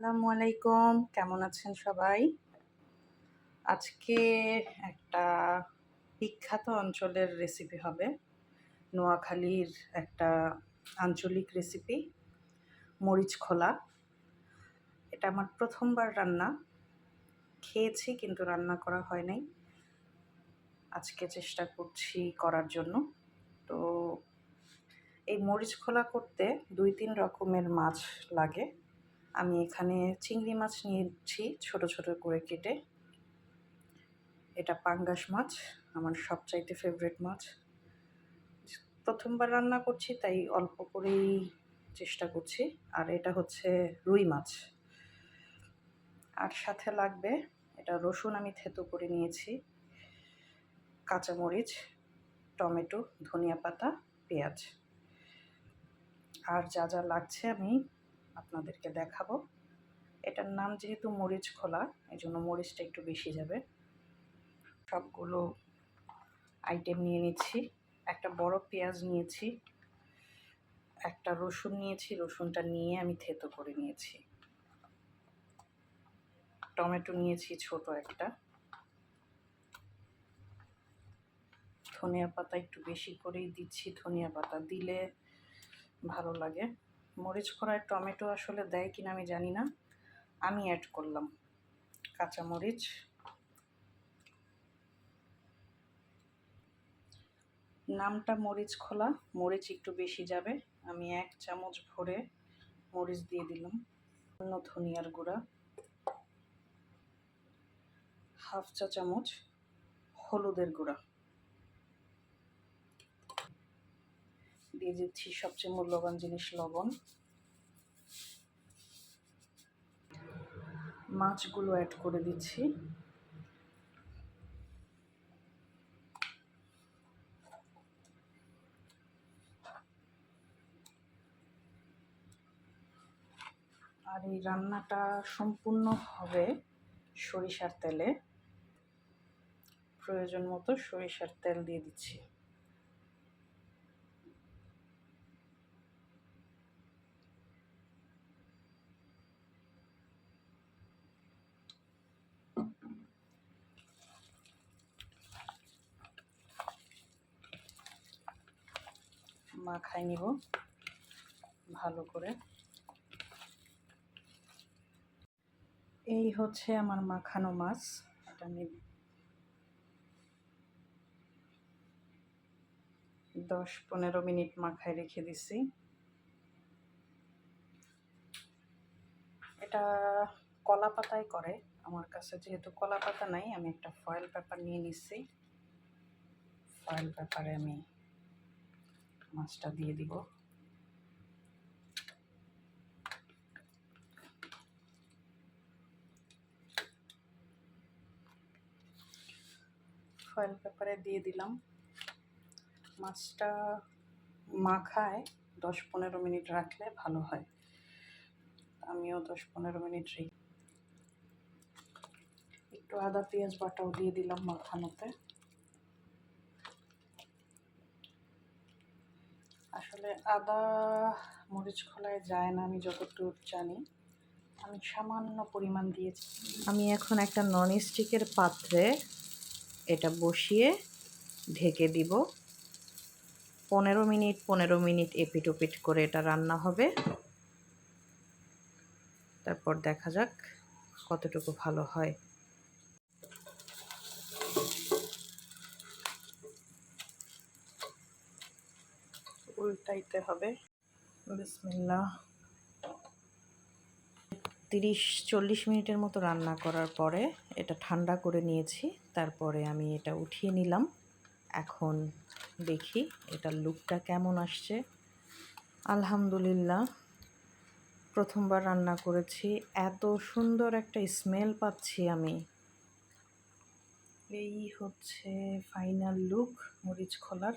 আসসালামু আলাইকুম। কেমন আছেন সবাই? আজকে একটা বিখ্যাত অঞ্চলের রেসিপি হবে। নোয়াখালীর একটা আঞ্চলিক রেসিপি মরিচ খোলা। এটা আমার প্রথমবার রান্না। খেয়েছি কিন্তু রান্না করা হয় নাই। আজকে চেষ্টা করছি করার জন্য। তো এই মরিচ খোলা করতে দুই তিন রকমের মাছ লাগে। আমি এখানে চিংড়ি মাছ নিয়েছি, ছোট ছোট করে কেটে। এটা পাঙ্গাস মাছ, আমার সবচাইতে ফেভারিট মাছ। প্রথমবার রান্না করছি, তাই অল্প করেই চেষ্টা করছি। আর এটা হচ্ছে রুই মাছ। আর সাথে লাগবে, এটা রসুন আমি থেতো করে নিয়েছি। কাঁচামরিচ, টমেটো, ধনিয়া পাতা, পেঁয়াজ। আর যা যা লাগছে আমি আপনাদেরকে দেখাবো। এটার নাম যেহেতু মরিচ খোলা এই জন্য মরিচটা একটু বেশি যাবে। সবগুলো আইটেম নিয়ে নিচ্ছি। একটা বড় পেঁয়াজ নিয়েছি, একটা রসুন নিয়েছি, রসুনটা নিয়ে আমি থেতো করে নিয়েছি। টমেটো নিয়েছি ছোট একটা। ধনিয়া পাতা একটু বেশি করেই দিচ্ছি, ধনিয়া পাতা দিলে ভালো লাগে। মরিচ খোড়ায় টমেটো আসলে দেয় কিনা আমি জানি না। আমি অ্যাড করলাম কাঁচা মরিচ। নামটা মরিচ খোলা, মরিচ একটু বেশি যাবে। আমি এক চামচ ভরে মরিচ দিয়ে দিলাম। অন্য ধনিয়ার গুঁড়া। হাফ চা চামচ হলুদের গুঁড়া। দিয়ে দিচ্ছি সবচেয়ে মূল্যবান জিনিস লবণ। মাছগুলো অ্যাড করে দিচ্ছি। আর এই রান্নাটা সম্পূর্ণ হবে সরিষার তেলে। প্রয়োজন মতো সরিষার তেল দিয়ে দিচ্ছি। মাখাই নিব। ভালো করে। এই হচ্ছে আমার মাখানো মাছ। এটা আমি দশ পনেরো মিনিট মাখায় রেখে দিছি। এটা কলা পাতায় করে। আমার কাছে যেহেতু কলা পাতা নাই, আমি একটা ফয়েল পেপার নিয়ে নিচ্ছি ফয়েল পেপারে আমি মাছটা দিয়ে দিব। ফয়েল পেপারে দিয়ে দিলাম। মাছটা মাখায় দশ পনেরো মিনিট রাখলে ভালো হয়। আমিও দশ পনেরো মিনিট রেখে একটু আদা, পেঁয়াজ বাটাও দিয়ে দিলাম মাখানোতে। আসলে আদা মরিচ খোলায় যায় না, আমি যতটুকু জানি। আমি সামান্য পরিমাণ দিয়েছি। আমি এখন একটা নন স্টিকের পাত্রে এটা বসিয়ে ঢেকে দিব। পনেরো মিনিট পনেরো মিনিট এপিট ওপিট করে এটা রান্না হবে। তারপর দেখা যাক কতটুকু ভালো হয়। উল্টাইতে হবে। বিসমিল্লা তিরিশ, চল্লিশ মিনিটের মতো রান্না করার পরে এটা ঠান্ডা করে নিয়েছি। তারপরে আমি এটা উঠিয়ে নিলাম। এখন দেখি এটার লুকটা কেমন আসছে। আলহামদুলিল্লাহ, প্রথমবার রান্না করেছি। এত সুন্দর একটা স্মেল পাচ্ছি আমি। এই হচ্ছে ফাইনাল লুক মরিচ খোলার।